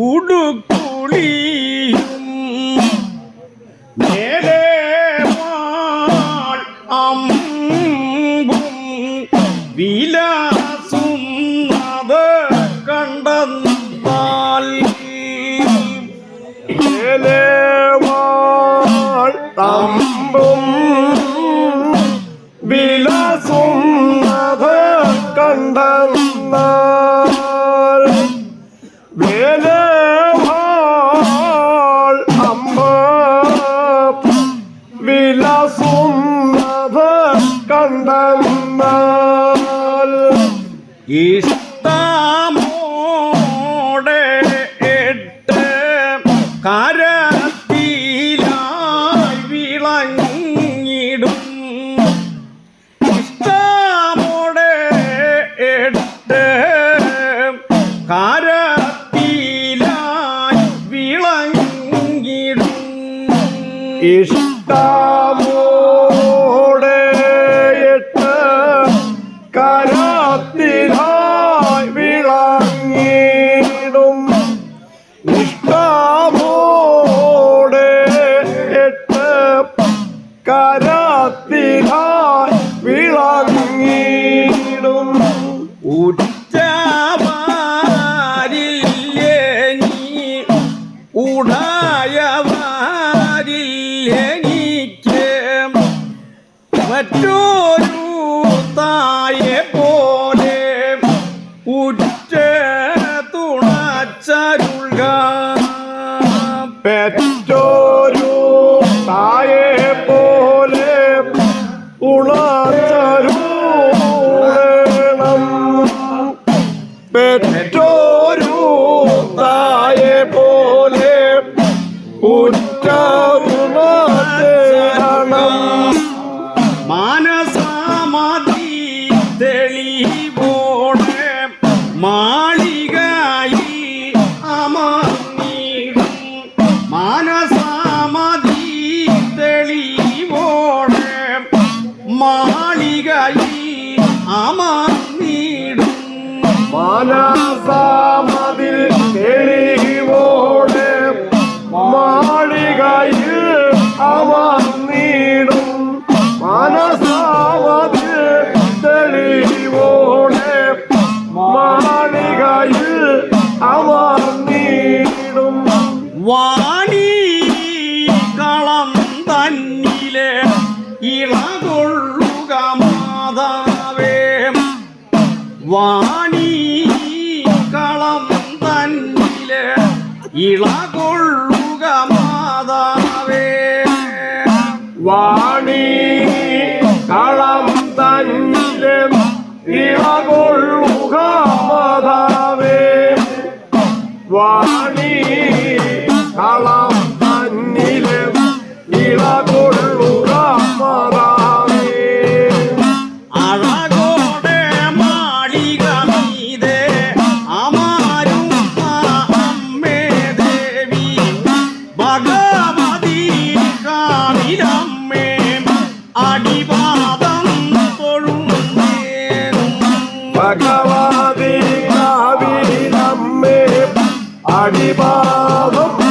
ഉടുക്കുളിയും അമ്പും വിലാസും അത് കണ്ടെന്നാൽ ഏലേവാൾ കണ്ടെന്നാൽ ഇഷ്ടമോടെ എട്ട് കരത്തിലായി വിളങ്ങിടും ഇഷ്ടമോടെ എട്ട് കരത്തിലായി വിളങ്ങിടും കരത്തിലായി വിളങ്ങിടും ഇഷ്ടമോടെ എട്ട് കരത്തിനായി വിളങ്ങിടും നീ? മറ്റൊരു പെറ്റോരു തായെ പോലെ ഉണർച്ചരുണം പെറ്റോരു തായെ പോലെ ഉറ്റരുണം മാളികയി നീടും മനസാമതിൽ തെളിവോടെ മാളികയിൽ അമർന്നിടും മനസാമതിൽ തെളിവോടെ മാളികയിൽ അമർന്നിടും നീടും കളം വാണി കളം തന്നിലെ ഇളകൊള്ളുക മാതാവേ. വാണി കളം തന്നിലെ ഇളകൊള്ളുക മാതാവേ. വാണി Oh.